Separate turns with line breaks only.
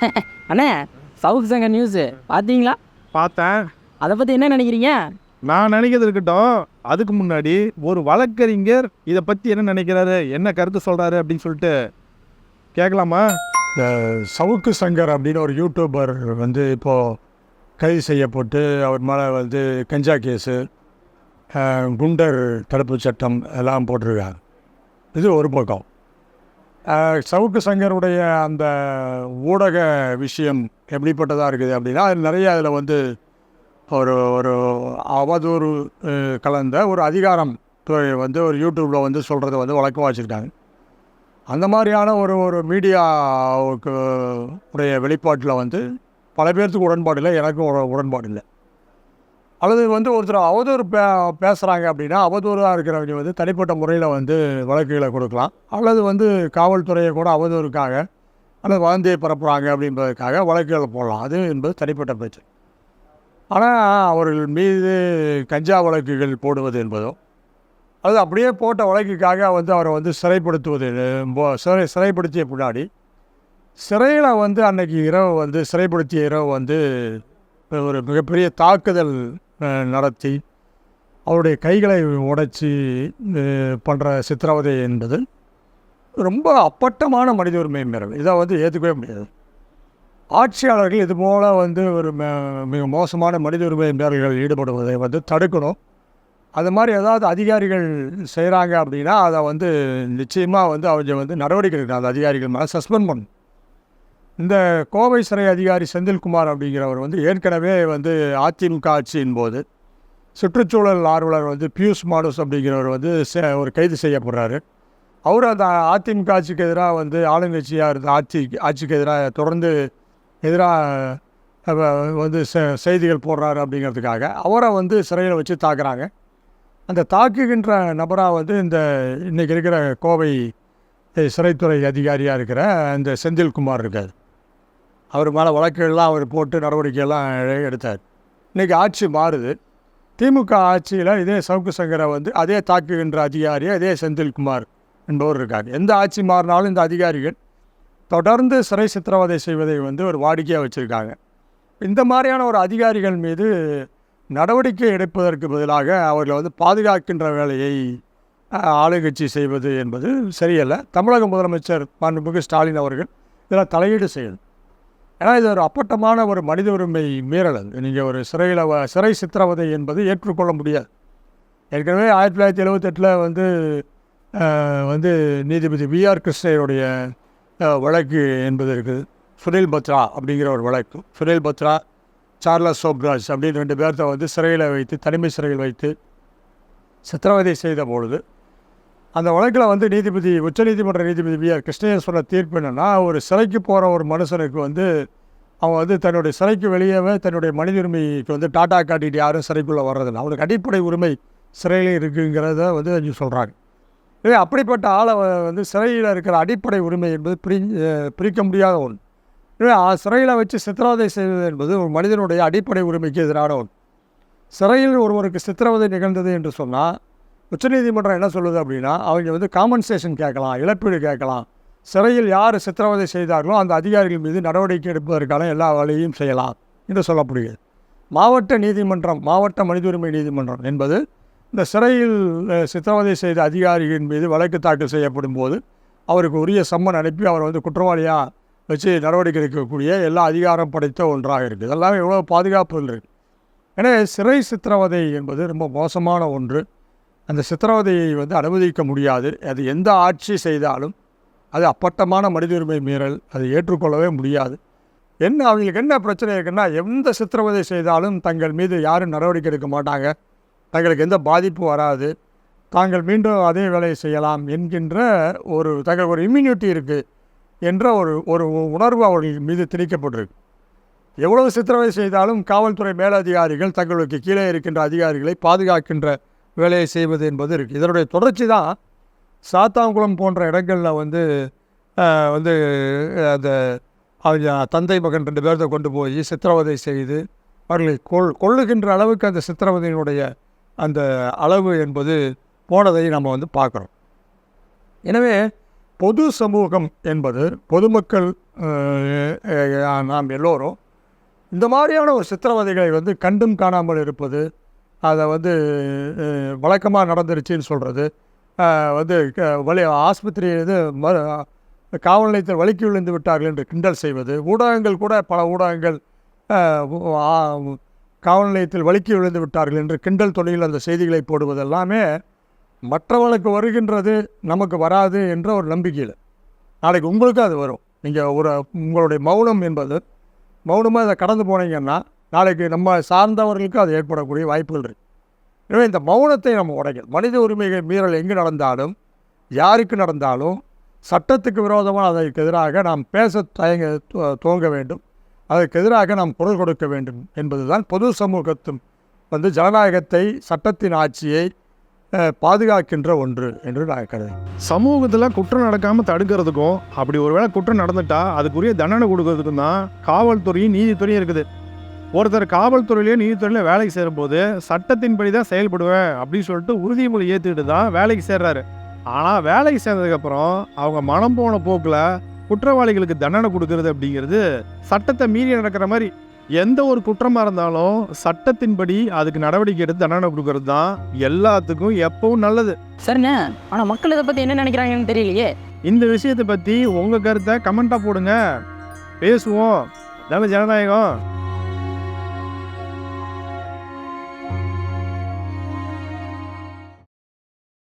அண்ணே சவுக் சங்கர் நியூஸு பார்த்தீங்களா?
பார்த்தேன்.
அதை பற்றி என்ன நினைக்கிறீங்க?
நான் நினைக்கிறது இருக்கட்டும். அதுக்கு முன்னாடி ஒரு வழக்கறிஞர் இதை பற்றி என்ன நினைக்கிறாரு? என்ன கருத்து சொல்கிறாரு அப்படின்னு சொல்லிட்டு கேட்கலாமா?
இந்த சவுக்கு சங்கர் அப்படின்னு ஒரு யூடியூபர் வந்து இப்போது கைது செய்யப்பட்டு அவர் மேலே வந்து கஞ்சா கேஸு குண்டர் தடுப்பு சட்டம் எல்லாம் போட்டிருக்காங்க இது ஒரு பக்கம். சவுக்கு சங்கருடைய அந்த ஊடக விஷயம் எப்படிப்பட்டதாக இருக்குது அப்படின்னா அதில் நிறைய அதில் வந்து ஒரு ஒரு அவதூறு கலந்த ஒரு அதிகாரம் துறை வந்து ஒரு யூடியூப்பில் வந்து சொல்கிறத வந்து வழக்கமாக வச்சுருக்காங்க அந்த மாதிரியான ஒரு ஒரு மீடியாவுக்கு உடைய வெளிப்பாட்டில் வந்து பல பேர்த்துக்கு உடன்பாடு இல்லை எனக்கும் உடன்பாடு இல்லை. அல்லது வந்து ஒருத்தர் அவதூறு பே பேசுகிறாங்க அப்படின்னா அவதூறாக இருக்கிறவங்க வந்து தனிப்பட்ட முறையில் வந்து வழக்குகளை கொடுக்கலாம். அல்லது வந்து காவல்துறையை கூட அவதூறுக்காக அல்லது வதந்தியை பரப்புகிறாங்க அப்படின்றதுக்காக வழக்குகளை போடலாம். அது என்பது தனிப்பட்ட பேச்சு ஆனால் அவர்கள் மீது கஞ்சா வழக்குகள் போடுவது என்பதோ அது அப்படியே போட்ட வழக்குக்காக வந்து அவரை வந்து சிறைப்படுத்துவது சிறை சிறைப்படுத்திய பின்னாடி சிறையில் வந்து அன்னைக்கு இரவு வந்து சிறைப்படுத்திய இரவு வந்து ஒரு மிகப்பெரிய தாக்குதல் நடத்தி அவருடைய கைகளை உடைச்சி பண்ணுற சித்திரவதை என்பது ரொம்ப அப்பட்டமான மனித உரிமை மீறல் இதை வந்து ஏற்றுக்கவே முடியாது. ஆட்சியாளர்கள் இது போல் வந்து ஒரு ம- மிக மோசமான மனித உரிமை மீறல்கள் ஈடுபடுவதை வந்து தடுக்கணும். அது மாதிரி ஏதாவது அதிகாரிகள் செய்கிறாங்க அப்படின்னா அதை வந்து நிச்சயமாக வந்து அவங்க வந்து நடவடிக்கை எடுக்கணும். அந்த அதிகாரிகள் மேலே சஸ்பெண்ட் பண்ணணும். இந்த கோவை சிறை அதிகாரி செந்தில்குமார் அப்படிங்கிறவர் வந்து ஏற்கனவே வந்து அதிமுக ஆட்சியின் போது சுற்றுச்சூழல் ஆர்வலர் வந்து பியூஷ் மாடூஸ் அப்படிங்கிறவர் வந்து ஒரு கைது செய்யப்படுறாரு. அவர் அந்த அதிமுக ஆட்சிக்கு எதிராக வந்து ஆளுங்கட்சியாக இருந்த ஆட்சி ஆட்சிக்கு எதிராக தொடர்ந்து எதிராக வந்து செ- செய்திகள் போடுறாரு அப்படிங்கிறதுக்காக அவரை வந்து சிறையில் வச்சு தாக்குறாங்க. அந்த தாக்குகின்ற நபராக வந்து இந்த இன்றைக்கி இருக்கிற கோவை சிறைத்துறை அதிகாரியாக இருக்கிற இந்த செந்தில்குமார் இருக்கார். அவர் மேலே வழக்குகள்லாம் அவர் போட்டு நடவடிக்கையெல்லாம் எடுத்தார். இன்றைக்கி ஆட்சி மாறுது. திமுக ஆட்சியில் இதே சவுக்கு சங்கரை வந்து அதே தாக்குகின்ற அதிகாரி அதே செந்தில்குமார் என்பவர் இருக்காங்க எந்த ஆட்சி மாறினாலும் இந்த அதிகாரிகள் தொடர்ந்து சிறை சித்திரவதை செய்வதை வந்து ஒரு வாடிக்கையாக வச்சுருக்காங்க. இந்த மாதிரியான ஒரு அதிகாரிகள் மீது நடவடிக்கை எடுப்பதற்கு பதிலாக அவர்களை வந்து பாதுகாக்கின்ற வேலையை ஆளுங்கட்சி செய்வது என்பது சரியல்ல. தமிழக முதலமைச்சர் மாண்புமிகு ஸ்டாலின் அவர்கள் இதில் தலையீடு செய்யணும் ஏன்னா இது ஒரு அப்பட்டமான ஒரு மனித உரிமை மீறல் அது. நீங்கள் ஒரு சிறையில் வ- சிறை சித்திரவதை என்பது ஏற்றுக்கொள்ள முடியாது. ஏற்கனவே ஆயிரத்தி தொள்ளாயிரத்தி எழுபத்தெட்டில் வந்து வந்து நீதிபதி விஆர் கிருஷ்ணனுடைய அஹ், வழக்கு என்பது இருக்குது. சுனில் பத்ரா அப்படிங்கிற ஒரு வழக்கு. சுனில் பத்ரா சார்லஸ் சோப்ராஜ் அப்படின்னு ரெண்டு பேர்த்த வந்து சிறையில் வைத்து தனிமை சிறையில் வைத்து சித்திரவதை செய்த பொழுது அந்த வழக்கில் வந்து நீதிபதி உச்சநீதிமன்ற நீதிபதி பி ஆர் கிருஷ்ணயன் சொன்ன தீர்ப்பு என்னென்னா ஒரு சிறைக்கு போகிற ஒரு மனுஷனுக்கு வந்து அவன் வந்து தன்னுடைய சிறைக்கு வெளியவே தன்னுடைய மனித உரிமைக்கு வந்து டாட்டா காட்டிட்டு யாரும் சிறைக்குள்ளே வர்றதில்லை. அவனுக்கு அடிப்படை உரிமை சிறையில் இருக்குங்கிறத வந்து அஞ்சு சொல்கிறாங்க எனவே அப்படிப்பட்ட ஆளை வந்து சிறையில் இருக்கிற அடிப்படை உரிமை என்பது பிரி பிரிக்க முடியாத ஒன்று எனவே சிறையில் வச்சு சித்திரவதை செய்வது என்பது ஒரு மனிதனுடைய அடிப்படை உரிமைக்கு எதிரான ஒன்று சிறையில் ஒருவருக்கு சித்திரவதை நிகழ்ந்தது என்று சொன்னால் உச்சநீதிமன்றம் என்ன சொல்லுது அப்படின்னா அவங்க வந்து காம்பன்சேஷன் கேட்கலாம் இழப்பீடு கேட்கலாம். சிறையில் யார் சித்திரவதை செய்தார்களோ அந்த அதிகாரிகள் மீது நடவடிக்கை எடுப்பதற்கான எல்லா வேலையும் செய்யலாம் என்று சொல்லப்படுகிறது. மாவட்ட நீதிமன்றம் மாவட்ட மனித உரிமை நீதிமன்றம் என்பது இந்த சிறையில் சித்திரவதை செய்த அதிகாரிகளின் மீது வழக்கு தாக்கல் செய்யப்படும் போது அவருக்கு உரிய சம்மன் அனுப்பி அவரை வந்து குற்றவாளியாக வச்சு நடவடிக்கை எடுக்கக்கூடிய எல்லா அதிகாரம் படைத்த ஒன்றாக இருக்குது. இதெல்லாம் எவ்வளோ பாதுகாப்பு இருக்குது எனவே சிறை சித்திரவதை என்பது ரொம்ப மோசமான ஒன்று. அந்த சித்திரவதையை வந்து அனுமதிக்க முடியாது. அது எந்த ஆட்சி செய்தாலும் அது அப்பட்டமான மனித உரிமை மீறல். அதை ஏற்றுக்கொள்ளவே முடியாது. என்ன அவங்களுக்கு என்ன பிரச்சனை இருக்குன்னா எந்த சித்திரவதை செய்தாலும் தங்கள் மீது யாரும் நடவடிக்கை எடுக்க மாட்டாங்க. தங்களுக்கு எந்த பாதிப்பு வராது. தாங்கள் மீண்டும் அதே வேலையை செய்யலாம் என்கின்ற ஒரு தங்கள் ஒரு இம்யூனிட்டி இருக்குது என்ற ஒரு ஒரு உணர்வு அவர்கள் மீது திணிக்கப்பட்டிருக்கு. எவ்வளவு சித்திரவதை செய்தாலும் காவல்துறை மேலதிகாரிகள் தங்களுக்கு கீழே இருக்கின்ற அதிகாரிகளை பாதுகாக்கின்ற வேலையை செய்வது என்பது இருக்குது இதனுடைய தொடர்ச்சி தான் சாத்தாங்குளம் போன்ற இடங்களில் வந்து வந்து அந்த அவங்க தந்தை மகன் ரெண்டு பேர்த்தை கொண்டு போய் சித்திரவதை செய்து அவர்களை கொள் கொள்ளுகின்ற அளவுக்கு அந்த சித்திரவதையினுடைய அந்த அளவு என்பது போனதை நம்ம வந்து பார்க்குறோம். எனவே பொது சமூகம் என்பது பொதுமக்கள் நாம் எல்லோரும் இந்த மாதிரியான ஒரு சித்திரவதைகளை வந்து கண்டும் காணாமல் இருப்பது அதை வந்து வழக்கமாக நடந்துருச்சுன்னு சொல்கிறது வந்து க- வலி ஆஸ்பத்திரி இது ம காவல் நிலையத்தில் வலிக்கு விழுந்து விட்டார்கள் என்று கிண்டல் செய்வது. ஊடகங்கள் கூட பல ஊடகங்கள் காவல் நிலையத்தில் வலிக்கு விழுந்து விட்டார்கள் என்று கிண்டல் தொழில் அந்த செய்திகளை போடுவது எல்லாமே மற்றவர்களுக்கு வருகின்றது நமக்கு வராது என்ற ஒரு நம்பிக்கையில். நாளைக்கு உங்களுக்கும் அது வரும். நீங்கள் ஒரு உங்களுடைய மௌனம் என்பது மௌனமாக இதை கடந்து போனீங்கன்னா நாளைக்கு நம்ம சார்ந்தவர்களுக்கு அது ஏற்படக்கூடிய வாய்ப்புகள் இருக்குது எனவே இந்த மௌனத்தை நம்ம உடைக்கணும். மனித உரிமைகள் மீறல் எங்கு நடந்தாலும் யாருக்கு நடந்தாலும் சட்டத்துக்கு விரோதமாக அதற்கு எதிராக நாம் பேச தயங்க துவங்க வேண்டும். அதற்கு எதிராக நாம் குரல் கொடுக்க வேண்டும் என்பதுதான் பொது சமூகத்தும் வந்து ஜனநாயகத்தை சட்டத்தின் ஆட்சியை பாதுகாக்கின்ற ஒன்று என்று நான் கருதுகிறேன்.
சமூகத்தில் குற்றம் நடக்காமல் தடுக்கிறதுக்கும் அப்படி ஒருவேளை குற்றம் நடந்துட்டா அதுக்குரிய தண்டனை கொடுக்கறதுக்கும் தான் காவல்துறையும் நீதித்துறையும் இருக்குது. ஒருத்தர் காவல்துறையிலையோ நீதித்துறையிலையோ வேலைக்கு சேரும்போது சட்டத்தின்படி தான் செயல்படுவேன் அப்படின்னு சொல்லிட்டு உறுதிமொழி ஏற்றுக்கிட்டு தான் வேலைக்கு சேர்றாரு. ஆனால் வேலைக்கு சேர்ந்ததுக்கப்புறம் அவங்க மனம் போன போக்கில் குற்றவாளிகளுக்கு தண்டனை கொடுக்கறது அப்படிங்கிறது சட்டத்தை மீறி நடக்கிற மாதிரி எந்த ஒரு குற்றமாக இருந்தாலும் சட்டத்தின்படி அதுக்கு நடவடிக்கை எடுத்து தண்டனை கொடுக்கறது தான் எல்லாத்துக்கும் எப்பவும் நல்லது.
சரிண்ணே ஆனால் மக்கள் இதை பற்றி என்ன நினைக்கிறாங்கன்னு தெரியலையே.
இந்த விஷயத்தை பற்றி உங்கள் கருத்தை கமெண்ட்டாக போடுங்க. பேசுவோம். நம்ம ஜனநாயகம்.